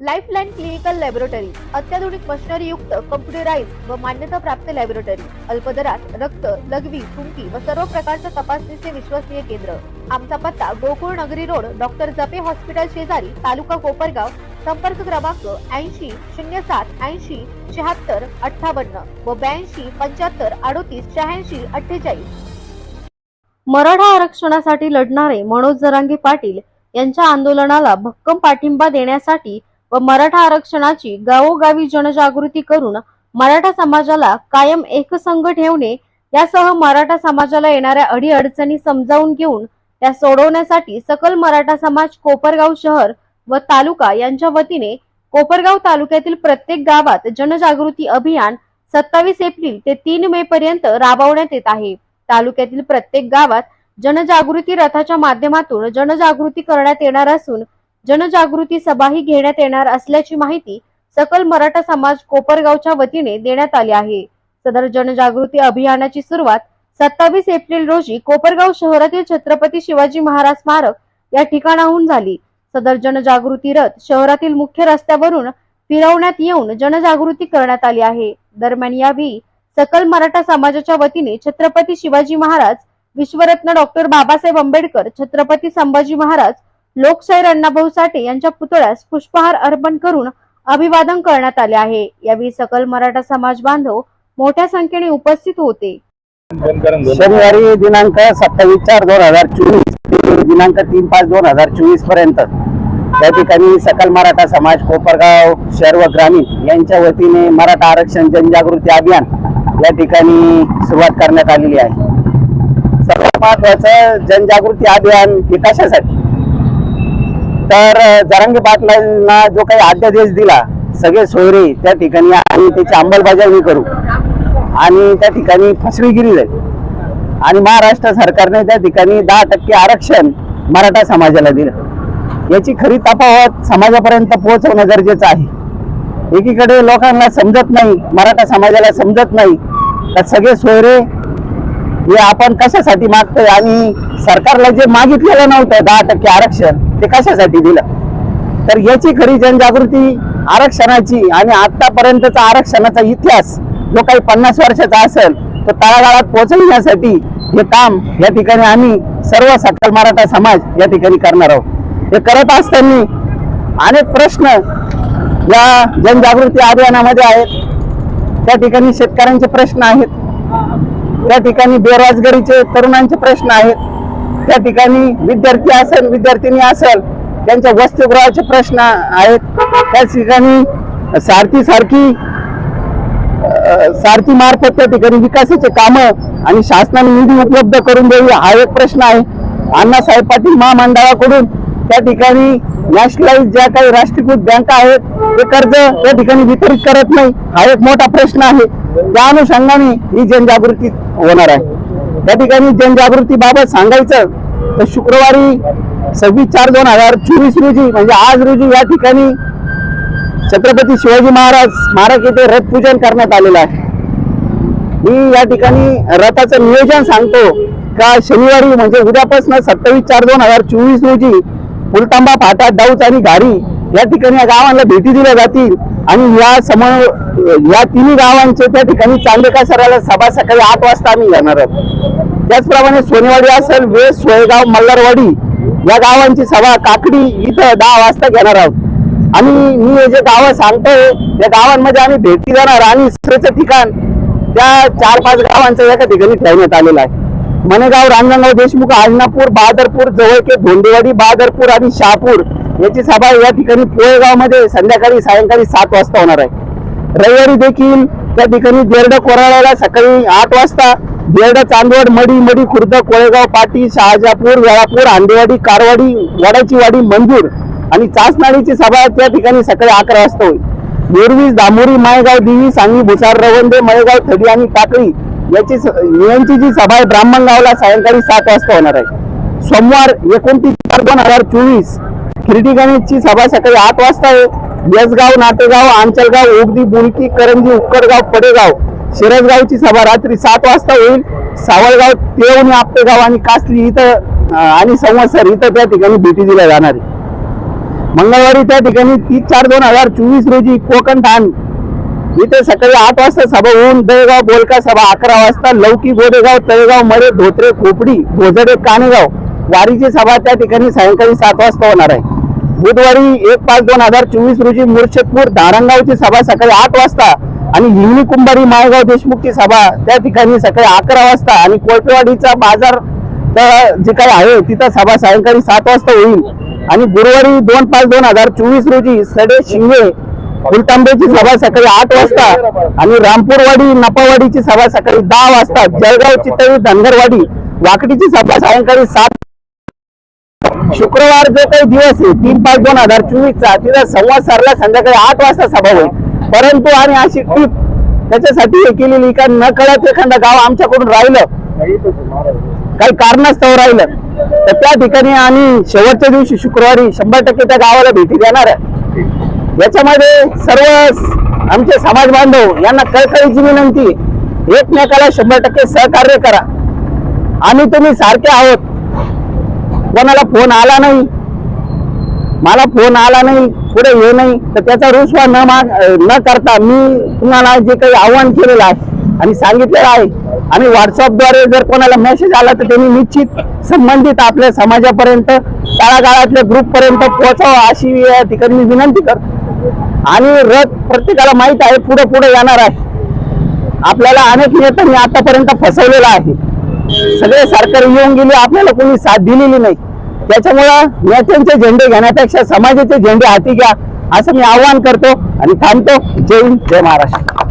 Lifeline clinical laboratory अत्याधुनिक machinery युक्त computerize व मान्यता प्राप्त लॅबोरेटरी अल्पदरात रक्त लघवी थुंकी व सर्व प्रकारच्या तपासणीचे विश्वसनीय केंद्र. आमचा पत्ता गोकुळ नगरी रोड डॉक्टर जपे हॉस्पिटल शेजारी तालुका कोपरगाव संपर्क क्रमांक ऐंशी शून्य सात ऐंशी शहात्तर अठ्ठावन्न व ब्याऐंशी पंच्याहत्तर अडोतीस शहाऐंशी अठ्ठेचाळीस. मराठा आरक्षणासाठी लढणारे मनोज जरांगे पाटील यांच्या आंदोलनाला भक्कम पाठिंबा देण्यासाठी व मराठा आरक्षणाची गावोगावी जनजागृती करून मराठा समाजाला कायम एकसंघ ठेवणे यासह मराठा समाजाला येणाऱ्या अडीअडचणी समजावून घेऊन त्या सोडवण्यासाठी सकल मराठा समाज कोपरगाव शहर व तालुका यांच्या वतीने कोपरगाव तालुक्यातील प्रत्येक गावात जनजागृती अभियान सत्तावीस एप्रिल ते तीन मे पर्यंत राबवण्यात येत आहे. तालुक्यातील प्रत्येक गावात जनजागृती रथाच्या माध्यमातून जनजागृती करण्यात येणार असून जनजागृती सभाही घेण्यात येणार असल्याची माहिती सकल मराठा समाज कोपरगावच्या वतीने देण्यात आली आहे. सदर जनजागृती अभियानाची सुरुवात सत्तावीस एप्रिल रोजी कोपरगाव शहरातील छत्रपती शिवाजी महाराज स्मारक या ठिकाणाहून झाली. सदर जनजागृती रथ शहरातील मुख्य रस्त्यावरून फिरवण्यात येऊन जनजागृती करण्यात आली आहे. दरम्यान यावेळी सकल मराठा समाजाच्या वतीने छत्रपती शिवाजी महाराज विश्वरत्न डॉक्टर बाबासाहेब आंबेडकर छत्रपती संभाजी महाराज लोकशाहीर अण्णाभाऊ साठे यांच्या पुतळ्यास पुष्पहार अर्पण करून अभिवादन करण्यात आले आहे. यावेळी सकल मराठा समाज बांधव मोठ्या संख्येने उपस्थित होते. शनिवारी दिनांक सत्तावीस चार दोन हजार चोवीस दिनांक तीन पाच दोन हजार चोवीसपर्यंत त्या ठिकाणी सकल मराठा समाज कोपरगाव शहर व ग्रामीण यांच्या वतीने मराठा आरक्षण जनजागृती अभियान या ठिकाणी सुरुवात करण्यात आलेली आहे. सर्वात महत्वाचं जनजागृती अभियान हे कशासाठी? तर जरांगे पाटलांना जो काही अध्यादेश दिला सगळे सोयरे त्या ठिकाणी आम्ही त्याची अंमलबजावणी करू. आणि त्या ठिकाणी फसवेगिरी जाईल आणि महाराष्ट्र सरकारने त्या ठिकाणी दहा टक्के आरक्षण मराठा समाजाला दिलं. याची खरी तफावत समाजापर्यंत पोहोचवणं गरजेचं आहे. एकीकडे लोकांना समजत नाही मराठा समाजाला समजत नाही तर सगळे सोयरे हे आपण कशासाठी मागतोय? आणि सरकारला जे मागितलेलं नव्हतं दहा टक्के आरक्षण ते कशासाठी दिलं? तर याची खरी जनजागृती आरक्षणाची आणि आतापर्यंतचा आरक्षणाचा इतिहास जो काही पन्नास वर्षाचा असेल तो तळागाळात पोहोचविण्यासाठी हे काम या ठिकाणी आम्ही सर्व सकल मराठा समाज या ठिकाणी करणार आहोत. हे करत असताना अनेक प्रश्न या जनजागृती अभियानामध्ये आहेत. त्या ठिकाणी शेतकऱ्यांचे प्रश्न आहेत. त्या ठिकाणी बेरोजगारीचे तरुणांचे प्रश्न आहेत. त्या ठिकाणी विद्यार्थी असेल विद्यार्थिनी असेल त्यांच्या वसतिगृहाचे प्रश्न आहेत. त्या ठिकाणी सारथी सारखी सारथी मार्फत त्या ठिकाणी विकासाचे कामं आणि शासनाने निधी उपलब्ध करून द्यावी हा एक प्रश्न आहे. अण्णासाहेब पाटील महामंडळाकडून त्या ठिकाणी नॅशनलाइज ज्या काही राष्ट्रीयकृत बँका आहेत ते कर्ज त्या ठिकाणी वितरित करत नाही हा एक मोठा प्रश्न आहे. त्या अनुषंगाने ही जनजागृती होणार आहे. त्या ठिकाणी जनजागृती बाबत सांगायचं तर शुक्रवारी सव्वीस चार दोन हजार चोवीस रोजी म्हणजे आज रोजी या ठिकाणी छत्रपती शिवाजी महाराज स्मारक येथे रथपूजन करण्यात आलेलं आहे. मी या ठिकाणी रथाचं नियोजन सांगतो का शनिवारी म्हणजे उद्यापासून सत्तावीस चार दोन हजार चोवीस रोजी फुलतांबा फाटा डाऊच आणि घारी या ठिकाणी या गावांना भेटी दिल्या जातील. आणि या समोर या तिन्ही गावांचे त्या ठिकाणी चांदेका सराला सभा सकाळी आठ वाजता आम्ही घेणार आहोत. त्याचप्रमाणे सोनेवाडी असेल वेस सोयगाव मल्हारवाडी या गावांची सभा काकडी इथं दहा वाजता घेणार आहोत. आणि मी हे जे गावं सांगतोय त्या गावांमध्ये आम्ही भेटी जाणार आणि दुसऱ्याचं ठिकाण त्या चार पाच गावांचं एका ठिकाणी ठेवण्यात आलेलं आहे. मनेगाव रांजणगाव देशमुख आजनापूर बहादरपूर जवळके धोंडेवाडी बहादरपूर आणि शहापूर याची सभा या ठिकाणी पोळेगावमध्ये संध्याकाळी सायंकाळी सात वाजता होणार आहे. रविवारी देखील त्या ठिकाणी देरड कोराळ्याला सकाळी आठ वाजता देरड चांदवड मडी मडी खुर्द कोळेगाव पाटी शहाजापूर वेळापूर आंदेवाडी कारवाडी वडाचीवाडी मंजूर आणि चासनाडीची सभा त्या ठिकाणी सकाळी अकरा वाजता होईल. मोरवीस दामोरी मायगाव दिवी सांगली भुसार रवंदे मळेगाव थडी आणि टाकळी याची स- जी सभा आहे ब्राह्मणगावला सायंकाळी सात वाजता होणार आहे. सोमवार एकोणतीस चार दोन हजार चोवीस खिरडी गणेशची सभा सकाळी आठ वाजता आहे. यसगाव नाटेगाव आंचलगाव ओगदी बुलकी करंजी उक्कडगाव पडेगाव शिरसगावची सभा रात्री सात वाजता होईल. सावळगाव तेवणी आपटेगाव आणि कासली इथं आणि संवत्सर इथं त्या ठिकाणी भेटी दिल्या जाणार आहे मंगळवारी त्या ठिकाणी तीस चार दोन हजार चोवीस रोजी कोकण ठाण इथे सकाळी आठ वाजता सभा होऊन दळगाव बोलका सभा अकरा वाजता लौकी गोदेगाव तळेगाव मरे धोत्रे खोपडी भोजडे कानेगाव. वारीची सभा त्या ठिकाणी सायंकाळी सात वाजता होणार आहे. बुधवारी एक पाच दोन हजार चोवीस रोजी मुर्शेदपूर धारणगावची सभा सकाळी आठ वाजता आणि हिंगणी कुंभारी माळेगाव देशमुखची सभा त्या ठिकाणी सकाळी अकरा वाजता आणि कोळपेवाडीचा बाजार जे काही आहे तिथं सभा सायंकाळी सात वाजता होईल. आणि गुरुवारी दोन पाच दोन हजार चोवीस रोजी सडे शिंगे फुलतांब्याची सभा सकाळी आठ वाजता आणि रामपूरवाडी नपावाडीची सभा सकाळी दहा वाजता. जळगाव चितळी धनगरवाडी वाकडीची सभा सायंकाळी सात. शुक्रवार जो काही दिवस आहे तीन पाच दोन हजार चोवीस चा तिथं संवाद सारला संध्याकाळी आठ वाजता सभा होईल. परंतु आणि अशी टीप त्याच्यासाठी हे केलेली का न कळत एखादं गाव आमच्याकडून राहिलं. काही कारणास्तव राहिलं. तर त्या ठिकाणी आणि शेवटच्या दिवशी शुक्रवारी शंभर टक्के त्या गावाला भेटी देणार आहे. याच्यामध्ये सर्व आमचे समाज बांधव यांना कळकळीची विनंती एकमेकाला शंभर टक्के सहकार्य करा. आम्ही तुम्ही सारखे आहोत. कोणाला फोन आला नाही मला फोन आला नाही पुढे हे नाही तर त्याचा रुसवा न माग न करता मी तुम्हाला जे काही आव्हान केलेलं आहे आणि सांगितलेलं आहे. आणि व्हॉट्सअपद्वारे जर कोणाला मेसेज आला तर त्यांनी निश्चित संबंधित आपल्या समाजापर्यंत तळागाळातल्या ग्रुपपर्यंत पोहोचावं अशी ठिकाणी मी विनंती करतो. आणि रथ प्रत्येकाला माहीत आहे पुढे पुढे येणार आहे. आपल्याला अनेक नेत्यांनी आतापर्यंत फसवलेलं आहे. सगळे सरकार येऊन गेले आपल्याला कोणी साथ दिलेली नाही. त्याच्यामुळं नेत्यांचे झेंडे घेण्यापेक्षा समाजाचे झेंडे हाती घ्या असं मी आवाहन करतो आणि थांबतो. जय हिंद जय महाराष्ट्र.